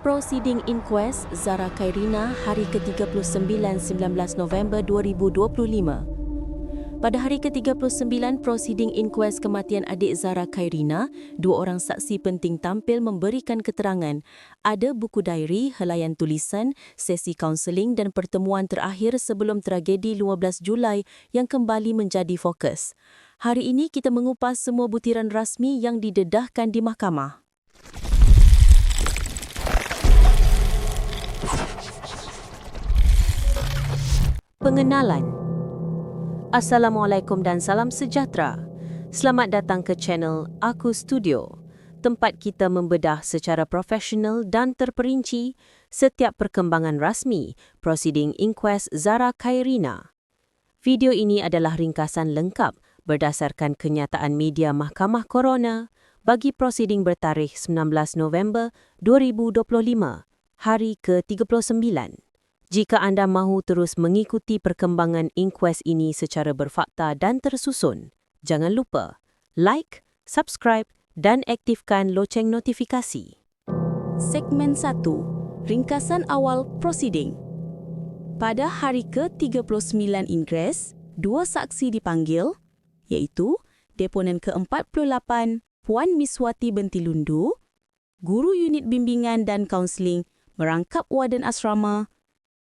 Proceeding Inquest Zara Khairina hari ke-39 19 November 2025. Pada hari ke-39 Proceeding Inquest kematian adik Zara Khairina, dua orang saksi penting tampil memberikan keterangan. Ada buku diary, helaian tulisan, sesi kaunseling dan pertemuan terakhir sebelum tragedi 15 Julai yang kembali menjadi fokus. Hari ini kita mengupas semua butiran rasmi yang didedahkan di mahkamah. Pengenalan Assalamualaikum dan salam sejahtera. Selamat datang ke channel Aku Studio, tempat kita membedah secara profesional dan terperinci setiap perkembangan rasmi Proceeding Inquest Zara Khairina. Video ini adalah ringkasan lengkap berdasarkan kenyataan media Mahkamah Corona bagi prosiding bertarikh 19 November 2025, hari ke-39. Jika anda mahu terus mengikuti perkembangan inquest ini secara berfakta dan tersusun, jangan lupa like, subscribe dan aktifkan loceng notifikasi. Segmen 1. Ringkasan awal proceeding. Pada hari ke-39 ingres, dua saksi dipanggil, iaitu deponen ke-48 Puan Miswati Bentilundu, guru unit bimbingan dan kaunseling merangkap warden asrama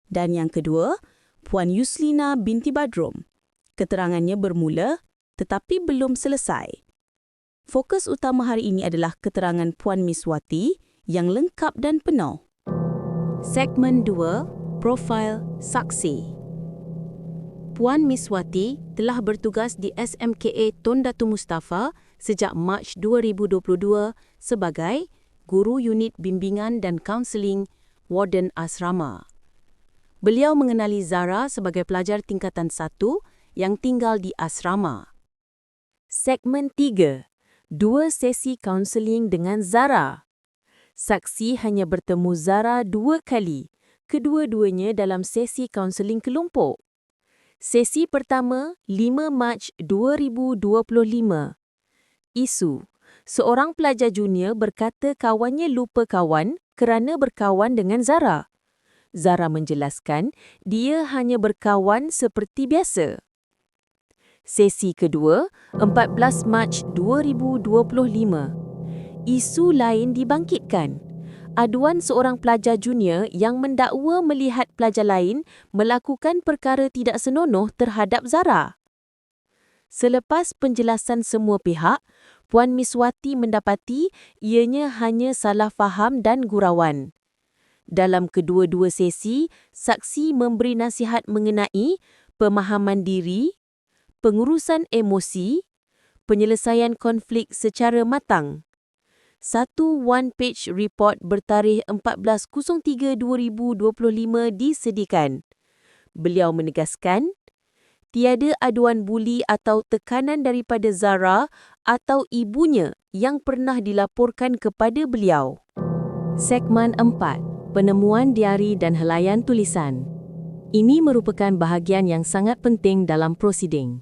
dan yang kedua, Puan Yuslina binti Badrum. Keterangannya bermula tetapi belum selesai. Fokus utama hari ini adalah keterangan Puan Miswati yang lengkap dan penuh. Segmen 2, Profil Saksi. Puan Miswati telah bertugas di SMKA Tun Datu Mustafa sejak Mac 2022 sebagai Guru Unit Bimbingan dan Kaunseling Warden Asrama. Beliau mengenali Zara sebagai pelajar tingkatan satu yang tinggal di asrama. Segmen 3. Dua sesi kaunseling dengan Zara. Saksi hanya bertemu Zara dua kali, kedua-duanya dalam sesi kaunseling kelompok. Sesi pertama, 5 Mac 2025. Isu. Seorang pelajar junior berkata kawannya lupa kawan kerana berkawan dengan Zara. Zara menjelaskan dia hanya berkawan seperti biasa. Sesi kedua, 14 Mac 2025. Isu lain dibangkitkan. Aduan seorang pelajar junior yang mendakwa melihat pelajar lain melakukan perkara tidak senonoh terhadap Zara. Selepas penjelasan semua pihak, Puan Miswati mendapati ianya hanya salah faham dan gurauan. Dalam kedua-dua sesi, saksi memberi nasihat mengenai pemahaman diri, pengurusan emosi, penyelesaian konflik secara matang. Satu one-page report bertarikh 14.03.2025 disediakan. Beliau menegaskan, tiada aduan buli atau tekanan daripada Zara atau ibunya yang pernah dilaporkan kepada beliau. Segmen 4 penemuan diari dan helaian tulisan. Ini merupakan bahagian yang sangat penting dalam prosiding.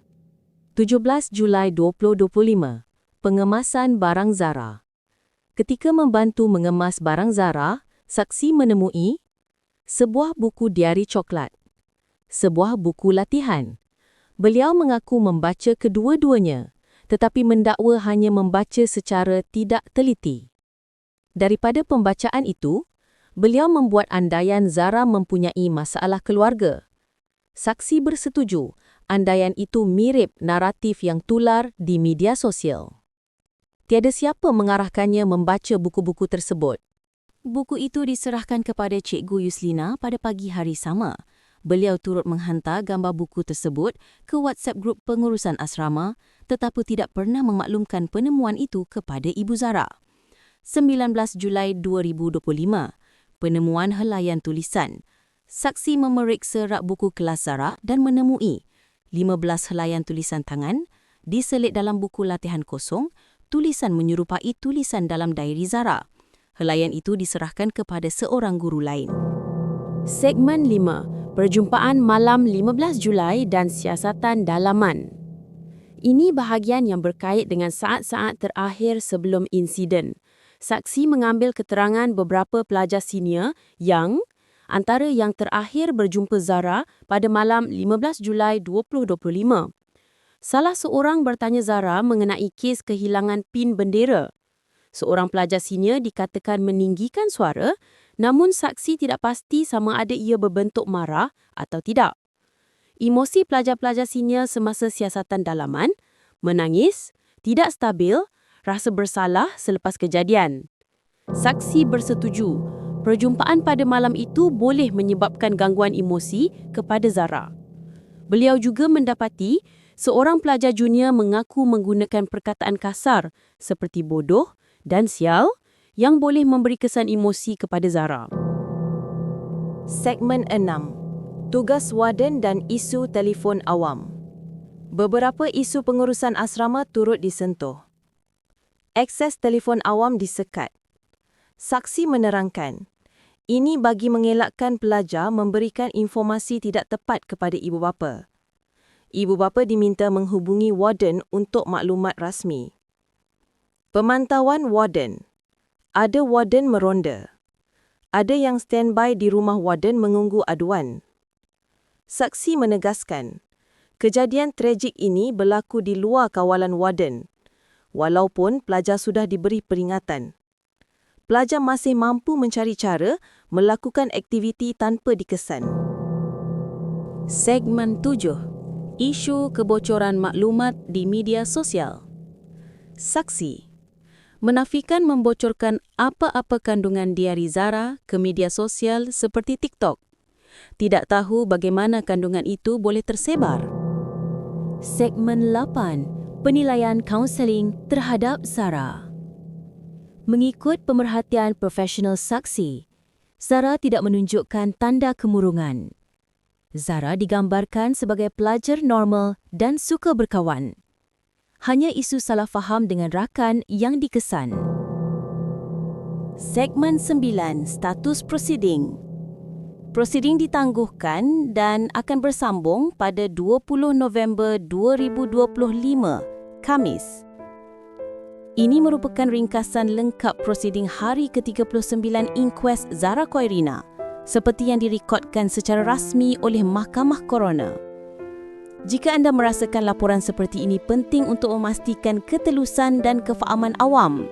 17 Julai 2025, pengemasan barang Zara. Ketika membantu mengemas barang Zara, saksi menemui sebuah buku diari coklat, sebuah buku latihan. Beliau mengaku membaca kedua-duanya, tetapi mendakwa hanya membaca secara tidak teliti. Daripada pembacaan itu, beliau membuat andaian Zara mempunyai masalah keluarga. Saksi bersetuju, andaian itu mirip naratif yang tular di media sosial. Tiada siapa mengarahkannya membaca buku-buku tersebut. Buku itu diserahkan kepada Cikgu Yuslina pada pagi hari sama. Beliau turut menghantar gambar buku tersebut ke WhatsApp grup pengurusan asrama tetapi tidak pernah memaklumkan penemuan itu kepada Ibu Zara. 19 Julai 2025, penemuan helaian tulisan. Saksi memeriksa rak buku kelas Zara dan menemui 15 helaian tulisan tangan diselit dalam buku latihan kosong, tulisan menyerupai tulisan dalam diary Zara. Helaian itu diserahkan kepada seorang guru lain. Segmen 5. Perjumpaan malam 15 Julai dan siasatan dalaman. Ini bahagian yang berkait dengan saat-saat terakhir sebelum insiden. Saksi mengambil keterangan beberapa pelajar senior yang antara yang terakhir berjumpa Zara pada malam 15 Julai 2025. Salah seorang bertanya Zara mengenai kes kehilangan pin bendera. Seorang pelajar senior dikatakan meninggikan suara namun saksi tidak pasti sama ada ia berbentuk marah atau tidak. Emosi pelajar-pelajar senior semasa siasatan dalaman, menangis, tidak stabil, rasa bersalah selepas kejadian. Saksi bersetuju, perjumpaan pada malam itu boleh menyebabkan gangguan emosi kepada Zara. Beliau juga mendapati seorang pelajar junior mengaku menggunakan perkataan kasar seperti bodoh dan sial yang boleh memberi kesan emosi kepada Zara. Segmen 6. Tugas Warden dan isu telefon awam. Beberapa isu pengurusan asrama turut disentuh. Akses telefon awam disekat. Saksi menerangkan, ini bagi mengelakkan pelajar memberikan informasi tidak tepat kepada ibu bapa. Ibu bapa diminta menghubungi warden untuk maklumat rasmi. Pemantauan warden ada warden meronda. Ada yang standby di rumah warden menunggu aduan. Saksi menegaskan, kejadian tragik ini berlaku di luar kawalan warden, walaupun pelajar sudah diberi peringatan. Pelajar masih mampu mencari cara melakukan aktiviti tanpa dikesan. Segmen 7. Isu kebocoran maklumat di media sosial. Saksi menafikan membocorkan apa-apa kandungan diari Zara ke media sosial seperti TikTok. Tidak tahu bagaimana kandungan itu boleh tersebar. Segmen 8. Penilaian kaunseling terhadap Zara. Mengikut pemerhatian profesional saksi, Zara tidak menunjukkan tanda kemurungan. Zara digambarkan sebagai pelajar normal dan suka berkawan hanya isu salah faham dengan rakan yang dikesan. Segmen 9, status prosiding. Prosiding ditangguhkan dan akan bersambung pada 20 November 2025, Kamis. Ini merupakan ringkasan lengkap prosiding hari ke-39 inquest Zara Koirina seperti yang direkodkan secara rasmi oleh Mahkamah Coroner. Jika anda merasakan laporan seperti ini penting untuk memastikan ketelusan dan kefahaman awam,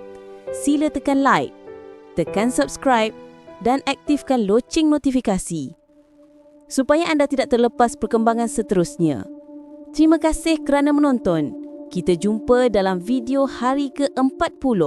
sila tekan like, tekan subscribe dan aktifkan loceng notifikasi supaya anda tidak terlepas perkembangan seterusnya. Terima kasih kerana menonton. Kita jumpa dalam video hari ke-40.